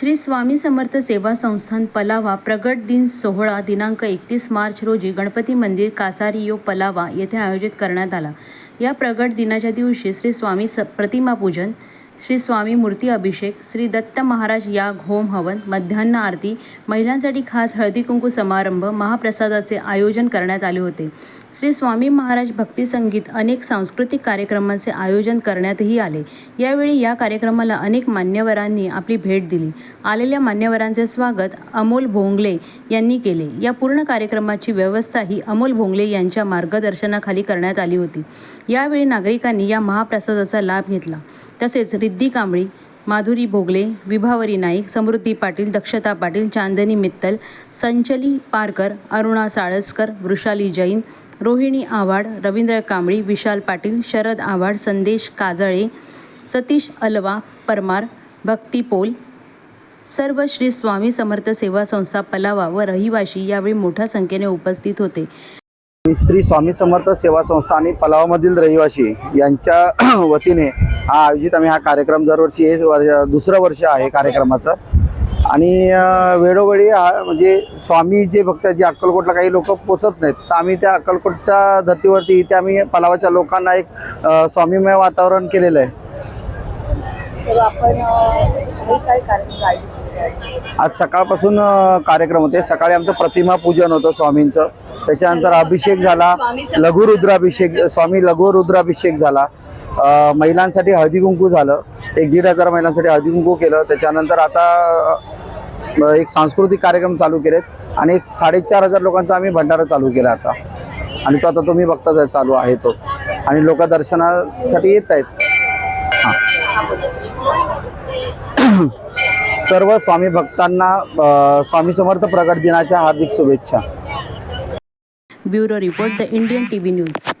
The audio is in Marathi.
श्री स्वामी समर्थ सेवा संस्थान पलावा प्रगट दिन सोहळा दिनांक एकतीस मार्च रोजी गणपती मंदिर कासारियो पलावा येथे आयोजित करण्यात आला. या प्रगट दिनाच्या दिवशी श्री स्वामी स प्रतिमापूजन श्री स्वामी मूर्ती अभिषेक श्री दत्त महाराज याग होम हवन मध्यान्ह आरती महिलांसाठी खास हळदी कुंकू समारंभ महाप्रसादाचे आयोजन करण्यात आले होते. श्री स्वामी महाराज भक्ती संगीत अनेक सांस्कृतिक कार्यक्रमांचे आयोजन करण्यातही आले. यावेळी या कार्यक्रमाला अनेक मान्यवरांनी आपली भेट दिली. आलेल्या मान्यवरांचे स्वागत अमोल भोंगले यांनी केले. या पूर्ण कार्यक्रमाची व्यवस्था ही अमोल भोंगले यांच्या मार्गदर्शनाखाली करण्यात आली होती. यावेळी नागरिकांनी या महाप्रसादाचा लाभ घेतला. तसेच रिद्धी कांबळी माधुरी भोगले विभावरी नाईक समृद्धी पाटील दक्षता पाटील चांदनी मित्तल संचली पारकर अरुणा साळसकर वृषाली जैन रोहिणी आव्हाड रवींद्र कांबळी विशाल पाटील शरद आव्हाड संदेश काजळे सतीश अलवा परमार भक्ती पोल सर्व श्री स्वामी समर्थ सेवा संस्था पलावा व रहिवाशी यावेळी मोठ्या संख्येने उपस्थित होते. श्री स्वामी समर्थ सेवा संस्था आणि पलावामधील रहिवासी यांच्या वतीने हा आयोजित आम्ही हा कार्यक्रम दरवर्षी हे वर्ष दुसरं वर्ष आहे कार्यक्रमाचं. आणि वेळोवेळी हा म्हणजे स्वामी जे भक्त जे अक्कलकोटला काही लोक पोचत नाहीत तर आम्ही त्या अक्कलकोटच्या धर्तीवरती इथे आम्ही पलावाच्या लोकांना एक स्वामीमय वातावरण केलेलं आहे. आपण हे काय कार्यक्रम आयोजित केले आज सकाळपासून अ, कार्यक्रम होते. सकाळी आमचं प्रतिमा पूजन होतं स्वामींचं. त्याच्यानंतर अभिषेक झाला. लघुरुद्राभिषेक स्वामी लघुरुद्राभिषेक झाला. अ, महिलांसाठी हळदी कुंकू झालं. एक दीड हजार महिलांसाठी हळदी कुंकू केलं. त्याच्यानंतर आता अ, एक सांस्कृतिक कार्यक्रम चालू केलेत आणि एक साडेचार हजार लोकांचा आम्ही भंडारा चालू केला आता. आणि तो आता तुम्ही बघताच आहे चालू आहे तो. आणि लोक दर्शनासाठी येत आहेत. सर्व स्वामी भक्तांना स्वामी समर्थ प्रगट दिनाच्या हार्दिक शुभेच्छा. Bureau report the Indian T V news.